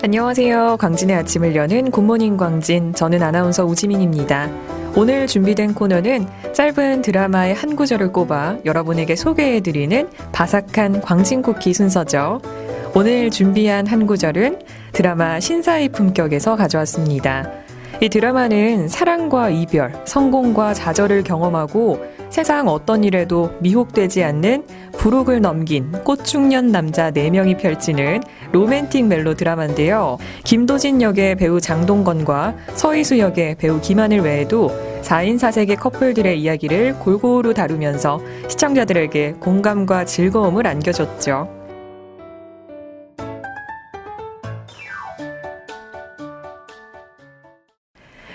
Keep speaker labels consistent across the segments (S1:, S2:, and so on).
S1: 안녕하세요. 광진의 아침을 여는 굿모닝 광진. 저는 아나운서 우지민입니다. 오늘 준비된 코너는 짧은 드라마의 한 구절을 꼽아 여러분에게 소개해드리는 바삭한 광진 쿠키 순서죠. 오늘 준비한 한 구절은 드라마 신사의 품격에서 가져왔습니다. 이 드라마는 사랑과 이별, 성공과 좌절을 경험하고 세상 어떤 일에도 미혹되지 않는 부록을 넘긴 꽃중년 남자 4명이 펼치는 로맨틱 멜로 드라마인데요. 김도진 역의 배우 장동건과 서희수 역의 배우 김하늘 외에도 4인 4색의 커플들의 이야기를 골고루 다루면서 시청자들에게 공감과 즐거움을 안겨줬죠.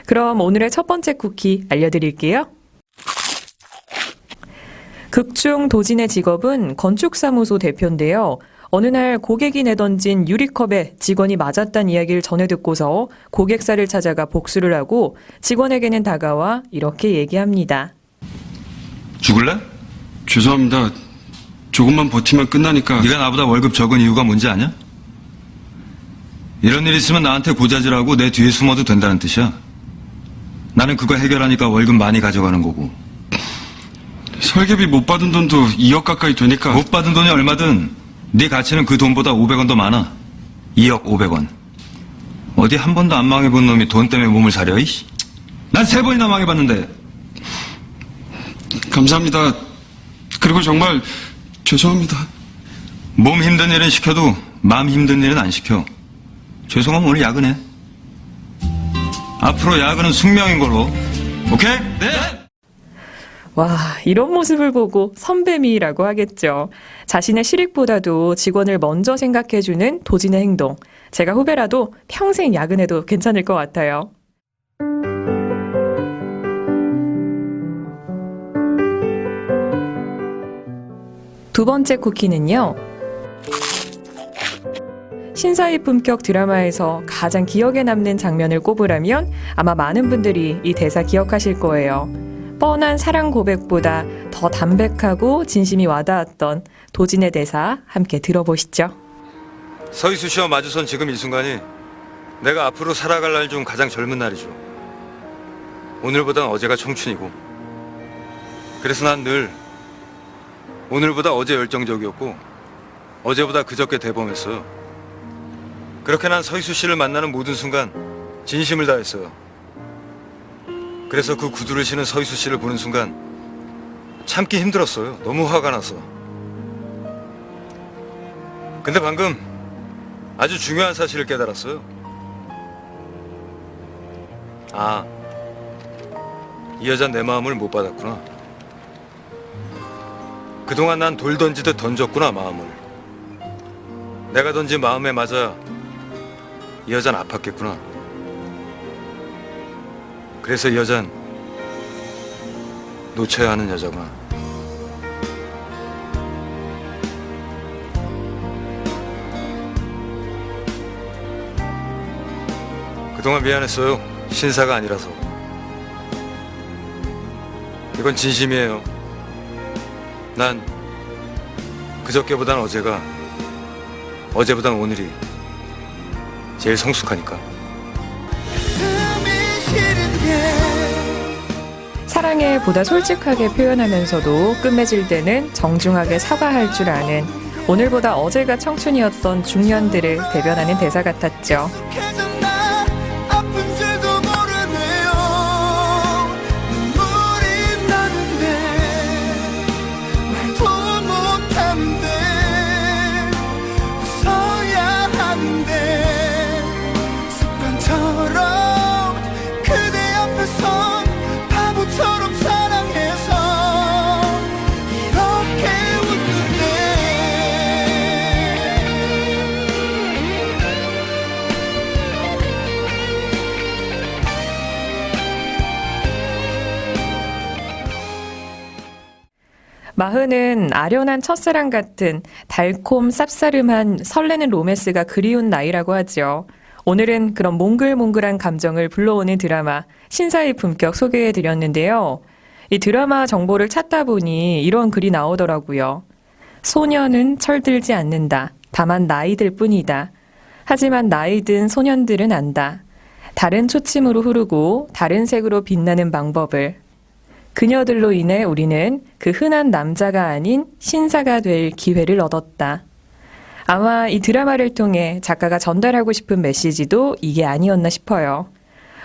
S1: 그럼 오늘의 첫 번째 쿠키 알려드릴게요. 극중 도진의 직업은 건축사무소 대표인데요. 어느 날 고객이 내던진 유리컵에 직원이 맞았다는 이야기를 전해 듣고서 고객사를 찾아가 복수를 하고 직원에게는 다가와 이렇게 얘기합니다.
S2: 죽을래?
S3: 죄송합니다. 조금만 버티면 끝나니까
S2: 네가 나보다 월급 적은 이유가 뭔지 아냐? 이런 일 있으면 나한테 고자질하고 내 뒤에 숨어도 된다는 뜻이야. 나는 그거 해결하니까 월급 많이 가져가는 거고
S3: 설계비 못 받은 돈도 2억 가까이 되니까
S2: 못 받은 돈이 얼마든 네 가치는 그 돈보다 500원 더 많아. 2억 500원. 어디 한 번도 안 망해본 놈이 돈 때문에 몸을 사려? 이씨. 난 세 번이나 망해봤는데
S3: 감사합니다. 그리고 정말 죄송합니다.
S2: 몸 힘든 일은 시켜도 마음 힘든 일은 안 시켜. 죄송하면 오늘 야근해. 앞으로 야근은 숙명인 걸로. 오케이? 네.
S1: 와, 이런 모습을 보고 선배미라고 하겠죠. 자신의 실익보다도 직원을 먼저 생각해주는 도진의 행동. 제가 후배라도 평생 야근해도 괜찮을 것 같아요. 두 번째 쿠키는요. 신사의 품격 드라마에서 가장 기억에 남는 장면을 꼽으라면 아마 많은 분들이 이 대사 기억하실 거예요. 뻔한 사랑 고백보다 더 담백하고 진심이 와닿았던 도진의 대사 함께 들어보시죠.
S2: 서희수 씨와 마주선 지금 이 순간이 내가 앞으로 살아갈 날 중 가장 젊은 날이죠. 오늘보단 어제가 청춘이고. 그래서 난 늘 오늘보다 어제 열정적이었고 어제보다 그저께 대범했어요. 그렇게 난 서희수 씨를 만나는 모든 순간 진심을 다했어요. 그래서 그 구두를 신은 서희수 씨를 보는 순간 참기 힘들었어요. 너무 화가 나서. 근데 방금 아주 중요한 사실을 깨달았어요. 아, 이 여자 내 마음을 못 받았구나. 그동안 난 돌 던지듯 던졌구나, 마음을. 내가 던진 마음에 맞아 이 여잔 아팠겠구나. 그래서 이 여잔 놓쳐야 하는 여자구나. 그동안 미안했어요. 신사가 아니라서. 이건 진심이에요. 난 그저께보단 어제가 어제보단 오늘이 제일 성숙하니까.
S1: 사랑에 보다 솔직하게 표현하면서도 끝맺을 때는 정중하게 사과할 줄 아는 오늘보다 어제가 청춘이었던 중년들을 대변하는 대사 같았죠. 마흔은 아련한 첫사랑 같은 달콤 쌉싸름한 설레는 로맨스가 그리운 나이라고 하죠. 오늘은 그런 몽글몽글한 감정을 불러오는 드라마 신사의 품격 소개해 드렸는데요. 이 드라마 정보를 찾다 보니 이런 글이 나오더라고요. 소녀는 철들지 않는다. 다만 나이들 뿐이다. 하지만 나이 든 소년들은 안다. 다른 초침으로 흐르고 다른 색으로 빛나는 방법을. 그녀들로 인해 우리는 그 흔한 남자가 아닌 신사가 될 기회를 얻었다. 아마 이 드라마를 통해 작가가 전달하고 싶은 메시지도 이게 아니었나 싶어요.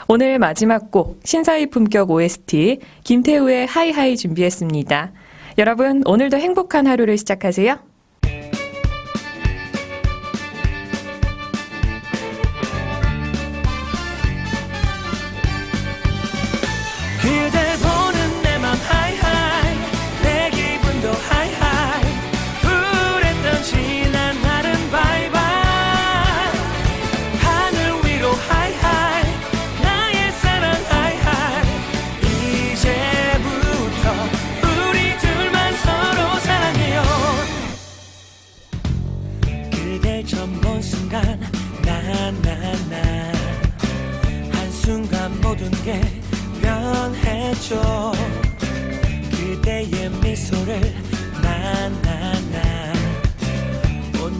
S1: 오늘 마지막 곡 신사의 품격 OST 김태우의 하이하이 준비했습니다. 여러분 오늘도 행복한 하루를 시작하세요.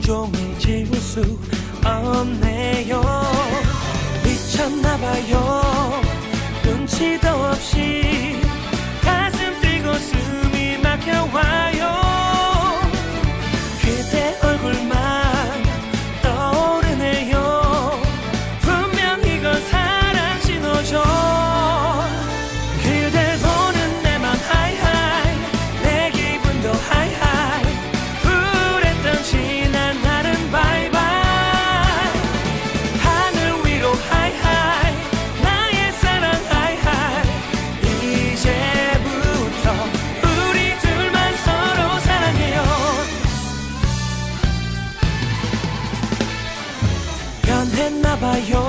S4: 온종일 지울 수 없네요. 미쳤나봐요. 눈치도 없이 가슴 뛰고 숨이 막혀와요. 그대 얼굴만 변했